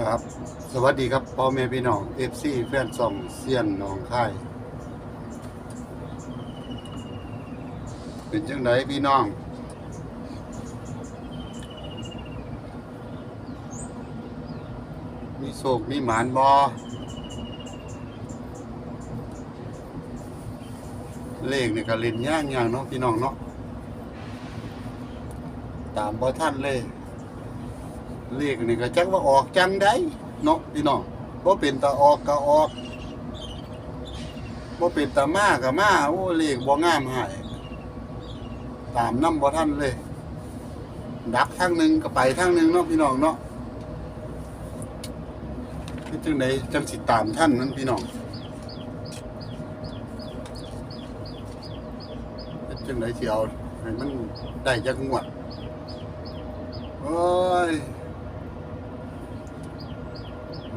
ครับ สวัสดีครับพ่อแม่พี่น้องเอฟซีแฟนซองเซียนหนองค่าย เป็นจังไดพี่น้อง มีโศกมีหมานบอเลขเนี่ยก็เล่นย่างอย่างเนาะพี่น้องเนาะตามบ่ท่านเลย เลขนี่ก็จักว่าออกจังได้เนาะพี่น้องบ่เป็นตาออกก็ออกบ่เป็นตามาก็มาโอ้เลขบ่งามให้ตามน้ำบ่ทันเลย ดักทางหนึ่งก็ไปทางหนึ่งเนาะพี่น้องเนาะคือจังไดจังสิตามท่านนั้นพี่น้องเฮ็ดจังไดสิเอาให้มันได้จักงวดโอ้ย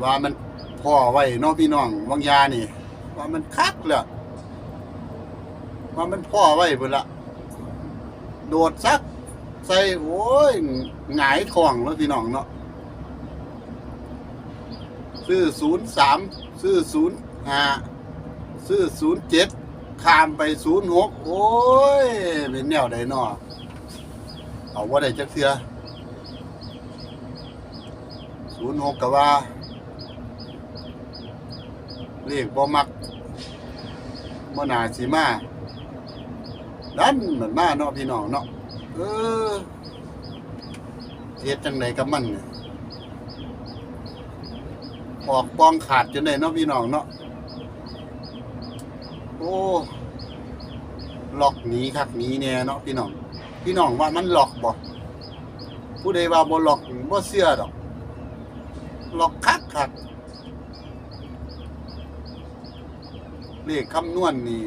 ว่ามันพ่อไว้น้องพี่น้องวังยานี่ ว่ามันคักเลยว่ามันพ่อไว้เพิ่นละโดดซัก ใส่โอ้ยหงายท้องแล้วพี่น้องเนาะซื้อศูนย์สามซื้อศูนย์ห้าซื้อศูนย์เจ็ดข้ามไปศูนย์หกโอ้ย เป็นแนวใดเนาะเอาว่าได้จักเทือศูนย์หกก็ว่า เรียกบ่มักบ่น่าสิมาดันมันมาเนาะพี่น้องเนาะเออเฮ็ดจังไดกับมันออกปองขาดจนได้เนาะพี่น้องเนาะโอ้หลอกหนีคักหนีแน่เนาะพี่น้อง พี่น้องว่ามันหลอกบ่ผู้ใดว่าบ่ล็อกบ่เชื่อดอกหลอกคักคัก เลขคำนวณนี่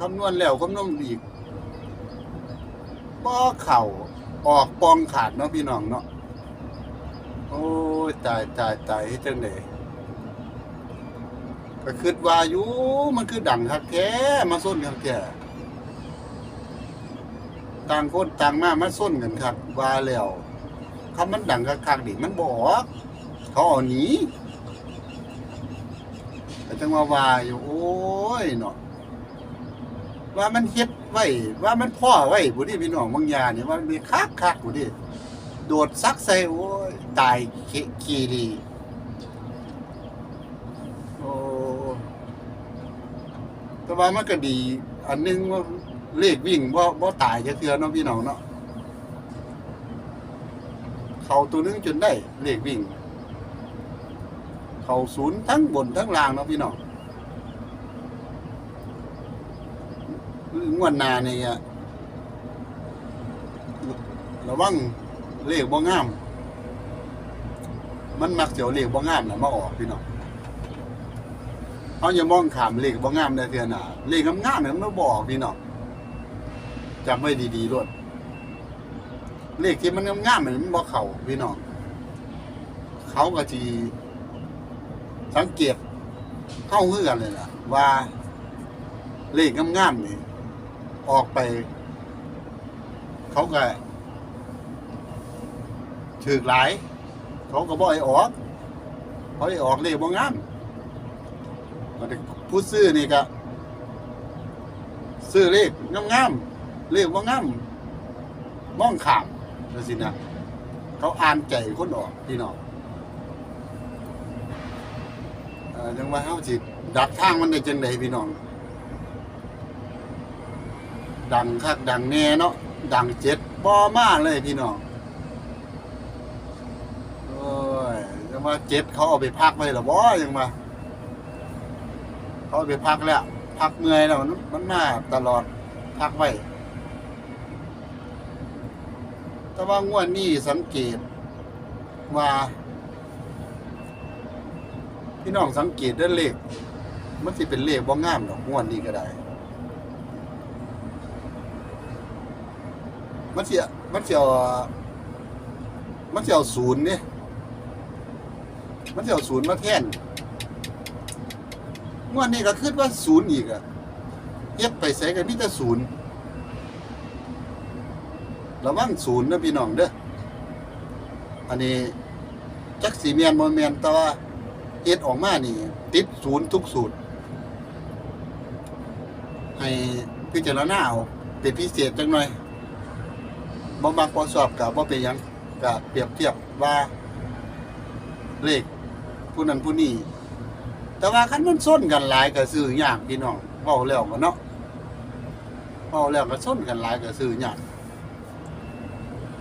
คำนวณแล้วคำนวณอีกบ่เข่าออกปองขาดเนาะพี่น้องเนาะโอ้ยตายตายตายเฮ็ดจังไดก็คิดว่าอยู่มันคือดังคักแท้มาส้นคักแท้ต่างคนต่างมามาส้นกันคักว่าแล้วคำมันดังคักๆดิมันบ่ออกเขาเอาหนี ก็จังว่าว่าอยู่โอ้ยเนาะว่ามันเฮ็ดไว้ว่ามันพ่อไว้ผู้ที่พี่น้องบางอยางเนี่ยว่ามันมีคักคักผู้ที่โดดซักใส่โอ้ยตายเคคีรีโอ้แต่ว่ามันก็ดี อันหนึงว่าเลขวิ่งบ่บ่ตายจะเทื่อเนาะพี่น้องเนาะเขาตัวนึงจนได้เลขวิ่ง เขาศูนย์ทั้งบนทั้งล่างเนาะพี่น้องงวดหนาเนี่ยระวังเลขบ่งาม มันมักเสียวเลขบ่งามนะมาออกพี่น้องเขาอย่ามองขามเลขบ่งามได้เทื่อหนาเลขงามๆเนี่ยมันบ่ออกพี่น้องจำไว้ดีๆด้วยเลขที่มันงามๆเนี่ยมันบ่เขาพี่น้องเขาก็จี สังเกตเข้าเฮือกันเลยล่ะ ว่าเลขงามๆนี่ออกไป เขาก็ถือหลาย เขาก็บ่อยออกเขาให้ออกเลขบ่งามบัดนี้ผู้ซื้อนี่ก็ซื้อเลขงามๆเลขบ่งามมองขามนั่นสินะเขาอ่านใจคนออกพี่น้อง เอ่อ ยังว่าเฮาสิดักทางมันได้จังไดพี่น้อง ดังคักดังแน่เนาะดังเจ็ดบ่มาเลยพี่น้องโอ้ยยังว่าเจ็ดเขาเอาไปพักไว้หรอบ่ยังว่าเขาเอาไปพักแล้วพักเมื่อยแล้วมันมันมาตลอดพักไว้แต่ว่างวดนี้สังเกตว่า พี่น้องสังเกตได้เลข มันสิเป็นเลขบ่งามดอกงวดนี้ก็ได้ มันสิมันสิเอามันสิเอาศูนย์เนี่ยมันสิเอาศูนย์มาแท่นงวดนี้ก็คิดว่าศูนย์อีกอะเฮ็ดไปใส่กันมีแต่ศูนย์ระวังศูนย์นะพี่น้องเด้ออันนี้จักสีเมียนบ่แมนแต่ว่า เฮ็ดออกมานี่ ติดศูนย์ทุกสูตร ให้พิจารณาเอาเป็นพิเศษจังหน่อยบ่มักบ่ชอบก็บ่เป็นหยังก็เปรียบเทียบว่า เลขผู้นั้นผู้นี้แต่ว่าคันมันส้นกันหลายก็ซื้อยากพี่น้องเว้าแล้วก็เนาะเว้าแล้วก็ส้นกันหลายก็ซื้อยาก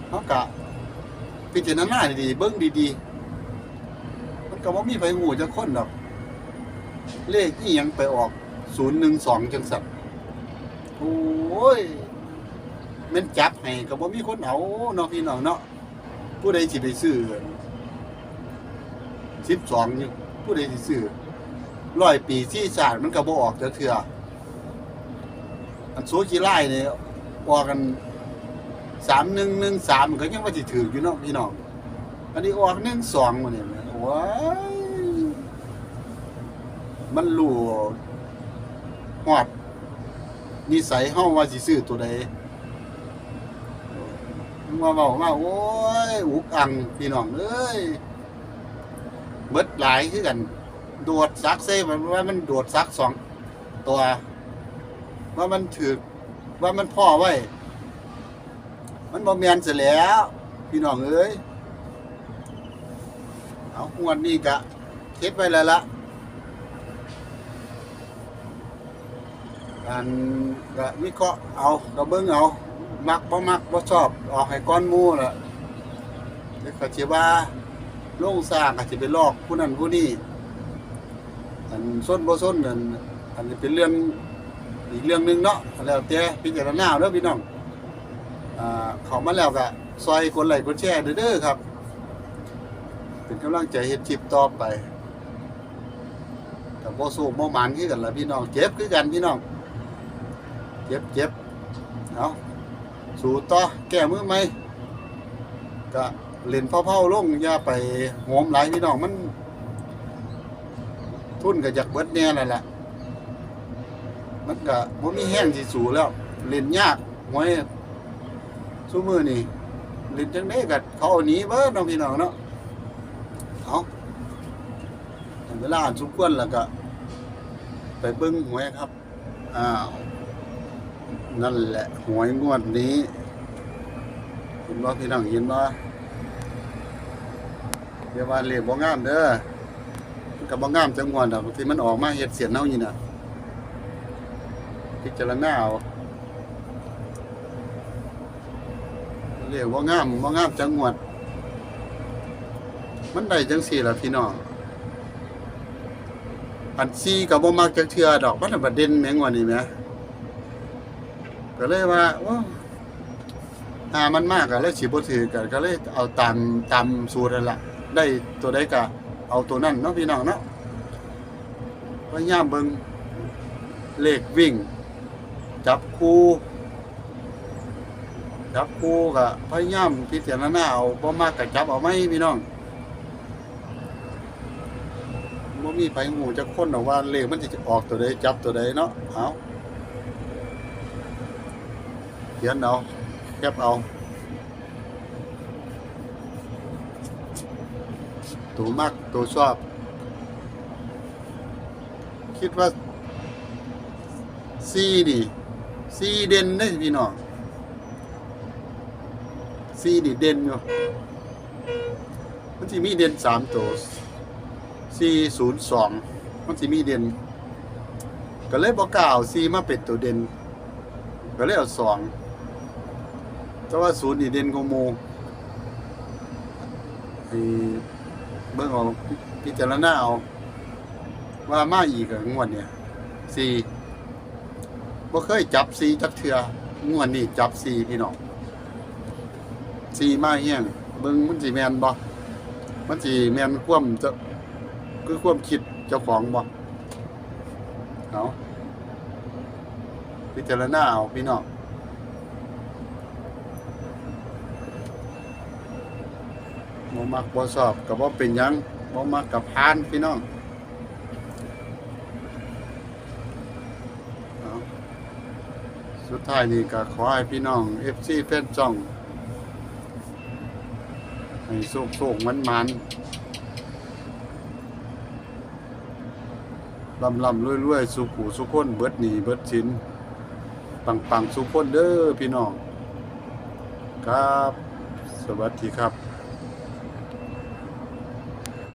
เฮาก็พิจารณาดีๆเบิ่งดีๆ ก็บ่มีไผฮู้จักคนดอก เลขอีหยังไปออก012จังซั่นโอ้ยมันจับให้ก็บ่มีคนเอาเนาะพี่น้องเนาะผู้ใดสิไปซื้อ12นี่ผู้ใดสิซื้อร้อยปีที่ศาสตร์มันก็บ่ออกจักเทื่ออันโซจิไลนี่ยออกกัน3113ก็ยังว่าสิถืออยู่เนาะพี่น้อง อันนี้ออก12มื้อนี้แหมโอ้ยมันรู้ฮอดนิสัยเฮาว่าสิซื้อตัวใดมาเว้ามาโอ้ยอุกอังพี่น้องเอ้ยเบิดหลายคือกัน โดดซักเซ่มันว่ามันโดดซักสองตัว ว่ามันถือว่ามันพ่อไว้ มันบ่แมนเสียแล้ว พี่น้องเอ้ย เอางวดนี้กะเทปไว้แล้วละอันกะวิเคราะห์เอากะเบิ่งเอามักบ่มักบ่ชอบออกให้ก้อนมูล่ะเดี๋ยวก็สิว่าลงสร้างก็สิไปลอกผู้นั้นผู้นี้อันส้นบ่ส้นนั่นอันนี้เป็นเรื่องอีกเรื่องหนึงเนาะแล้วแต่พิจารณาเอาด้อพี่น้องอ่าเข้ามาแล้วก็ซอยกดไลค์กดแชร์เด้อครับ เป็นกำลังใจเฮ็ดคลิปต่อไปแต่บ่สู้บ่หมันคือกันละพี่น้องเจ็บคือกันพี่น้องเจ็บเจ็บเอาสู้ต่อแก้มือไหมก็เล่นเผาๆลงอย่าไปโหมหลายพี่น้องมัน ทุนก็อยากเบิดแน่นั่นแหละมันก็บ่มีแห้งสิสูแล้ว เล่นยากหวยซุมื้อนี่เล่นจังได๋ก็เขาหนีเบิดเนาะพี่น้องเนาะ เอาเวลาอันสมวรแล้วก็ ไปเบิ้งหวยครับ อ้าว นั่นแหละหวยงวดนี้เห็นว่าพี่น้องเห็นว่าเดี๋ยวว่าเลขบ่งามเด้อมันก็บ่งามจังงวดดอกที่มันออกมาเฮ็ดเสียนเฮานี่น่ะพิจารณาเอาเลขบ่างามบ่างามจังงวด มันได้จังสี่ละพี่น้องอันซีก็บ่มักจักเทื่อดอกมันประเด็นแม่งว่านี่แหมก็เลยว่าโอ้หามันมากก็เลยสิบ่ถือกันก็เลยเอาตามตามสูตรนั่นล่ะได้ตัวใดก็เอาตัวนั้นเนาะพี่น้องเนาะพยายามเบิ่งเลขวิ่ง จับคู่จับคู่ก็พยายามพิจารณาเอาบ่มากก็จับเอาไหมพี่น้อง บ่ มีไผหูจักคนหรอกว่าเลขมันสิออกตัวใดจับตัวใดเนาะเอาเขียนเอาแคปเอาตัวมักตัวชอบ คิดว่าซีนี่ซีเด่นได้พี่น้องซีนี่เด่นอยู่มันสิมีเด่นสามตัว 402 มันสิมีเด่น ก็เลยบอกกล่าว4มาเป็นตัวเด่น ก็เลยเอา2แต่ว่าศูนย์นี่เด่นกว่าหมู่ให้เบิ่งเอาพิจารณาเอาว่ามาอีกอะงวดเนี่ย4บ่เคยจับ4จักเทื่องวดนี้จับ4พี่น้อง4มาเฮี้ยงเบิ่งมันสิแม่นบ่มันสิแม่นความจะ คือความคิดเจ้าของบ่เอาพิจารณาเอาพี่น้องบ่มักบ่ชอบก็บ่เป็นหยังบ่มักกับพานพี่น้องสุดท้ายนี่ก็ขอให้พี่น้อง FC แฟนจ่อง ให้โชคๆมันๆ ลำลำรวยรวยสุขูสุขคนเบิดหนีเบิดชินปังปังสุขคนเด้อพี่น้อง ครับ สวัสดีครับ